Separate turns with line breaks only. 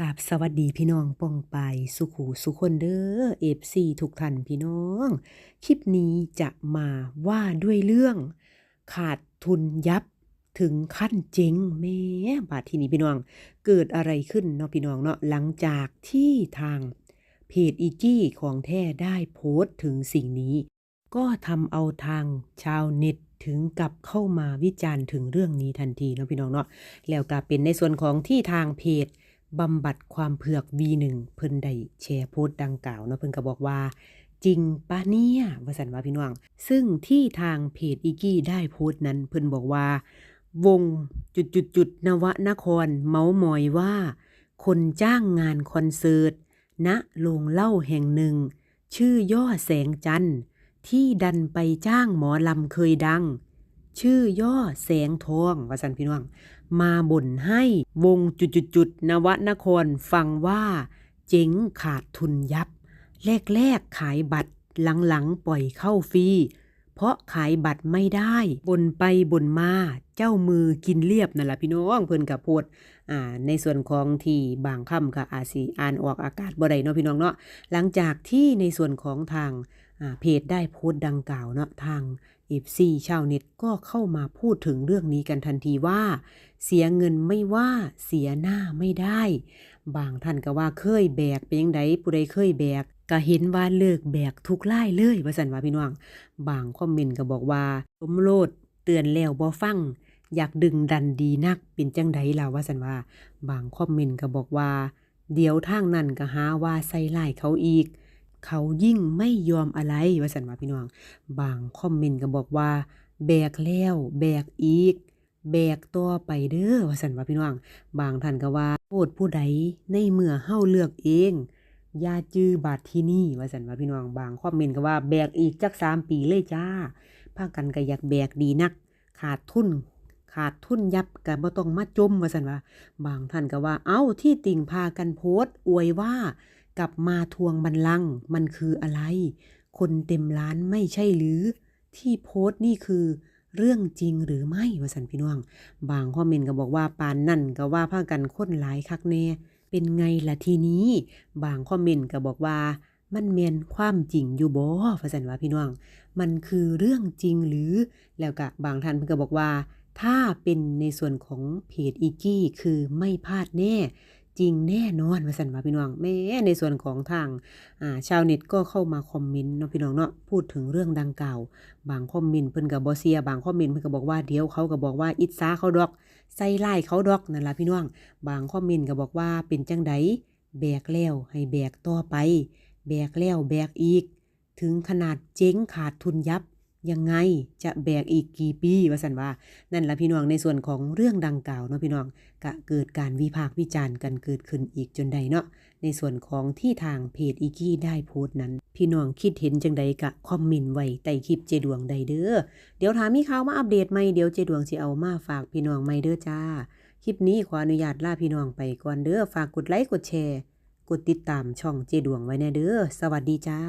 กับสวัสดีพี่น้องป้องไปสุขูสุคนเด้อเอฟซีทุกท่านพี่น้อง คลิปนี้จะมาว่าด้วยเรื่อง ขาดทุนยับถึงขั้นเจ๊งแม่บาดทีนี้พี่น้อง เกิดอะไรขึ้นเนาะพี่น้องเนาะหลังจากที่ทางเพจอีจี้ของแท้ได้โพสต์ถึงสิ่งนี้ ก็ทำเอาทางชาวเน็ตถึงกับเข้ามาวิจารณ์ถึงเรื่องนี้ทันทีเนาะพี่น้องเนาะแล้วก็เป็นในส่วนของที่ทางเพจ บำบัดความเผือก V1 เพิ่นได้แชร์โพสต์ดังกล่าวเนาะเพิ่นก็บอกว่า จริงปะเนี่ยว่าสันว่าพี่น้อง ซึ่งที่ทางเพจอีกี้ได้โพสต์นั้นเพิ่นบอกว่า วงจุดจุดจุดนวนคร เมาส์มอยว่า คนจ้างงานคอนเสิร์ตณโรงเล่าแห่งหนึ่ง ชื่อย่อแสงจันทร์ ที่ดันไปจ้างหมอลำเคยดัง ชื่อย่อแสงทองว่าสันพี่น้อง มาบ่นให้วงจุดๆนวนครฟังว่า เจ๊งขาดทุนยับ แรกๆขายบัตรหลังๆปล่อยเข้าฟรีเพราะขายบัตรไม่ได้บนไปบนมาเจ้ามือกินเรียบนั่นแหละพี่น้องเพิ่นกับโพดอ่าในส่วนของที่บางคำก็อาจสิอ่านออกอากาศบ่ได้เนาะพี่น้องเนาะหลังจากที่ในส่วนของทางเพจได้โพสต์ดังกล่าวเนาะทาง FC ชาวเน็ตก็เข้ามาพูดถึงเรื่องนี้กันทันทีว่า เสียเงินไม่ว่าเสียหน้าไม่ได้ บางท่านก็ว่าเคยแบกเป็นยังไงผู้ใดเคยแบกก็เห็นว่าเลิกแบกทุกไล่เลยว่าสันว่าพี่น้อง บางคอมเมนต์ก็บอกว่าสมโลดเตือนแล้วบ่ฟัง อยากดึงดันดีนักเป็นจังไดล่ะว่าสันว่า บางคอมเมนต์ก็บอกว่า เดี๋ยวทางนั้นก็หาว่าใส่ร้ายเขาอีก เขายิ่งไม่ยอมอะไรว่าสันว่าพี่น้อง บางคอมเมนต์ก็บอกว่า แบกแล้วแบกอีก แบกต่อไปเด้อว่าสันว่าพี่น้อง บางท่านก็ว่าโทษผู้ใดในเมื่อเฮาเลือกเองยาจื้อบาดที่นี่ว่าสันว่าพี่น้องบางคอมเมนต์ก็ว่าแบกอีกจักสามปีเลยจ้าพากันก็อยากแบกดีนัก ขาดทุนขาดทุนยับก็บ่ต้องมาจมว่าสันว่า บางท่านก็ว่า เอ้าที่ติ่งพากันโพสต์อวยว่า กลับมาทวงบัลลังก์มันคืออะไร คนเต็มล้านไม่ใช่หรือ ที่โพสต์นี่คือเรื่องจริงหรือไม่วสันพี่น้อง บางคอมเมนต์ก็บอกว่าปานนั่นก็ว่าพากันค้นหลายคักแน่ เป็นไงล่ะทีนี้ บางคอมเมนต์ก็บอกว่า มันแม่นความจริงอยู่บ่ว่าสันว่าพี่น้อง มันคือเรื่องจริงหรือ แล้วก็บางท่านก็บอกว่า ถ้าเป็นในส่วนของเพจอีกี้คือไม่พลาดแน่ จริงแน่นอนว่าสั่นว่าพี่น้องแม้ในส่วนของทางาชาวเน็ตก็เข้ามาคอมเมนต์เนาะพี่น้องเนาะพูดถึงเรื่องดังกล่าว บางคอมเมนต์เพิ่นก็บ่เสีย บางคอมเมนต์เพิ่นก็บอกว่าเดี๋ยวเขาก็บอกว่าอิจฉาเขาดอกใส่ร้าเขาดอกนั่นล่ะพี่น้อง บางคอมเมนต์ก็บอกว่าเป็นจังไดแบกแล้วให้แบกต่อไป แบกแล้วแบกอีก ถึงขนาดเจ๊งขาดทุนยับ ยังไงจะแบกอีกกี่ปีว่าสันว่า นั่นละพี่น้องในส่วนของเรื่องดังกล่าวเนาะพี่น้องก็เกิดการวิพากษ์วิจารณ์กันเกิดขึ้นอีกจนใดเนาะในส่วนของที่ทางเพจอีกี้ได้โพสต์นั้น พี่น้องคิดเห็นจังใดกะคอมเมนต์ไว้ใต้คลิปเจดวงใดเด้อเดี๋ยวถามมีข่าวมาอัปเดตใหม่เดี๋ยวเจดวงสิเอามาฝากพี่น้องใหม่เด้อจ้า คลิปนี้ขออนุญาตลาพี่น้องไปก่อนเด้อฝากกดไลค์กดแชร์ กดติดตามช่องเจดวงไว้แน่เด้อสวัสดีจ้า